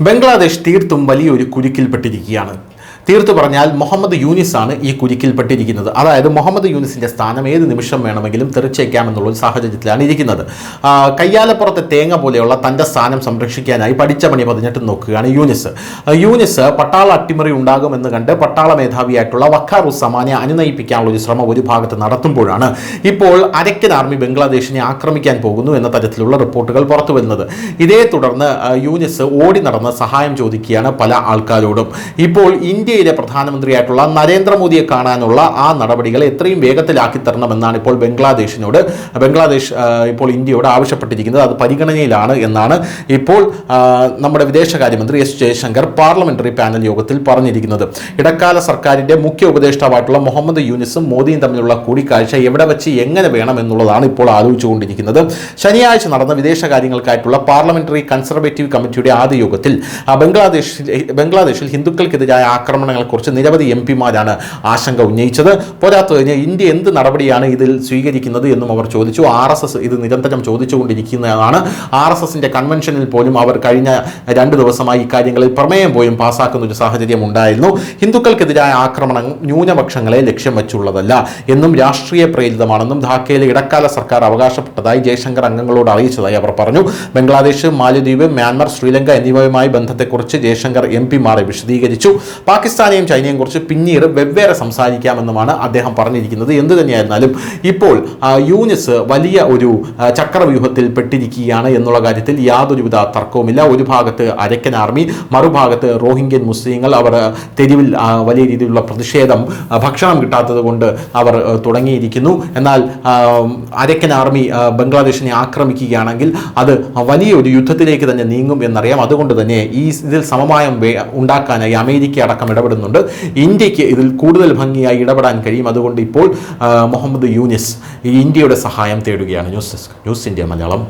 ബംഗ്ലാദേശ് തീർത്തും വലിയൊരു കുരുക്കിൽപ്പെട്ടിരിക്കുകയാണ്. തീർത്തു പറഞ്ഞാൽ മുഹമ്മദ് യൂനിസ് ആണ് ഈ കുരുക്കിൽപ്പെട്ടിരിക്കുന്നത്. അതായത് മുഹമ്മദ് യൂനിസിന്റെ സ്ഥാനം ഏത് നിമിഷം വേണമെങ്കിലും തെറിച്ചേക്കാമെന്നുള്ള ഒരു സാഹചര്യത്തിലാണ് ഇരിക്കുന്നത്. കയ്യാലപ്പുറത്തെ തേങ്ങ പോലെയുള്ള തന്റെ സ്ഥാനം സംരക്ഷിക്കാനായി പഠിച്ച പണി പതിനെട്ട് നോക്കുകയാണ് യൂനിസ്. യൂനിസ് പട്ടാള അട്ടിമറി ഉണ്ടാകുമെന്ന് കണ്ട് പട്ടാള മേധാവിയായിട്ടുള്ള വഖാർ ഉസ്സമാനെ അനുനയിപ്പിക്കാനുള്ള ഒരു ശ്രമം ഒരു ഭാഗത്ത് നടത്തുമ്പോഴാണ് ഇപ്പോൾ അരക്കൻ ആർമി ബംഗ്ലാദേശിനെ ആക്രമിക്കാൻ പോകുന്നു എന്ന തരത്തിലുള്ള റിപ്പോർട്ടുകൾ പുറത്തു വരുന്നത്. ഇതേ തുടർന്ന് യൂനിസ് ഓടി നടന്ന് സഹായം ചോദിക്കുകയാണ് പല ആൾക്കാരോടും. ഇപ്പോൾ ഇന്ത്യയിലെ പ്രധാനമന്ത്രിയായിട്ടുള്ള നരേന്ദ്രമോദിയെ കാണാനുള്ള ആ നടപടികൾ എത്രയും വേഗത്തിലാക്കി തരണമെന്നാണ് ഇപ്പോൾ ബംഗ്ലാദേശിനോട് ബംഗ്ലാദേശ് ഇപ്പോൾ ഇന്ത്യയോട് ആവശ്യപ്പെട്ടിരിക്കുന്നത്. അത് പരിഗണനയിലാണ് എന്നാണ് ഇപ്പോൾ നമ്മുടെ വിദേശകാര്യമന്ത്രി എസ് ജയശങ്കർ പാർലമെന്ററി പാനൽ യോഗത്തിൽ പറഞ്ഞിരിക്കുന്നത്. ഇടക്കാല സർക്കാരിന്റെ മുഖ്യ ഉപദേഷ്ടാവായിട്ടുള്ള മുഹമ്മദ് യൂനിസും മോദിയും തമ്മിലുള്ള കൂടിക്കാഴ്ച എവിടെ വെച്ച് എങ്ങനെ വേണം എന്നുള്ളതാണ് ഇപ്പോൾ ആലോചിച്ചുകൊണ്ടിരിക്കുന്നത്. ശനിയാഴ്ച നടന്ന വിദേശകാര്യങ്ങൾക്കായിട്ടുള്ള പാർലമെന്ററി കൺസർവേറ്റീവ് കമ്മിറ്റിയുടെ ആദ്യ യോഗത്തിൽ ബംഗ്ലാദേശിൽ ബംഗ്ലാദേശിൽ ഹിന്ദുക്കൾക്കെതിരായ ആക്രമണങ്ങളെക്കുറിച്ച് നിരവധി എം പിമാരാണ് ആശങ്ക ഉന്നയിച്ചത്. പോരാത്തതിന് ഇന്ത്യ എന്ത് നടപടിയാണ് ഇതിൽ സ്വീകരിക്കുന്നത് എന്നും അവർ ചോദിച്ചു. ആർ എസ് എസ് ഇത് നിരന്തരം ചോദിച്ചുകൊണ്ടിരിക്കുന്നതാണ്. ആർ എസ് എസിന്റെ കൺവെൻഷനിൽ പോലും അവർ കഴിഞ്ഞ രണ്ട് ദിവസമായി ഇക്കാര്യങ്ങളിൽ പ്രമേയം പോലും പാസ്സാക്കുന്ന ഒരു സാഹചര്യം ഉണ്ടായിരുന്നു. ഹിന്ദുക്കൾക്കെതിരായ ആക്രമണം ന്യൂനപക്ഷങ്ങളെ ലക്ഷ്യം വെച്ചുള്ളതല്ല എന്നും രാഷ്ട്രീയ പ്രേരിതമാണെന്നും ധാക്കയിലെ ഇടക്കാല സർക്കാർ അവകാശപ്പെട്ടതായി ജയശങ്കർ അംഗങ്ങളോട് അറിയിച്ചതായി അവർ പറഞ്ഞു. ബംഗ്ലാദേശ് മാലദ്വീപ് മ്യാൻമർ ശ്രീലങ്ക എന്നിവയുമായി ബന്ധത്തെക്കുറിച്ച് ജയശങ്കർ എം പിമാരെ വിശദീകരിച്ചു. പാകിസ്ഥാനെയും ചൈനയെയും കുറിച്ച് പിന്നീട് വെവ്വേറെ സംസാരിക്കാമെന്നുമാണ് അദ്ദേഹം പറഞ്ഞിരിക്കുന്നത്. എന്തു തന്നെയായിരുന്നാലും ഇപ്പോൾ യൂനിസ് വലിയ ഒരു ചക്രവ്യൂഹത്തിൽ പെട്ടിരിക്കുകയാണ് എന്നുള്ള കാര്യത്തിൽ യാതൊരുവിധ തർക്കവുമില്ല. ഒരു ഭാഗത്ത് അരക്കൻ ആർമി മറുഭാഗത്ത് റോഹിംഗ്യൻ മുസ്ലിങ്ങൾ അവർ തെരുവിൽ വലിയ രീതിയിലുള്ള പ്രതിഷേധം ഭക്ഷണം കിട്ടാത്തത് കൊണ്ട് അവർ തുടങ്ങിയിരിക്കുന്നു. എന്നാൽ അരക്കൻ ആർമി ബംഗ്ലാദേശിനെ ആക്രമിക്കുകയാണെങ്കിൽ അത് വലിയൊരു യുദ്ധത്തിലേക്ക് തന്നെ നീങ്ങും എന്നറിയാം. അതുകൊണ്ട് തന്നെ ഈ ഇതിൽ സമമായം ഉണ്ടാക്കാനായി അമേരിക്ക അടക്കം ഇടപെടുന്നുണ്ട്. ഇന്ത്യയ്ക്ക് ഇതിൽ കൂടുതൽ ഭംഗിയായി ഇടപെടാൻ കഴിയും. അതുകൊണ്ട് ഇപ്പോൾ മുഹമ്മദ് യൂനിസ് ഇന്ത്യയുടെ സഹായം തേടുകയാണ്. News desk news India Malayalam.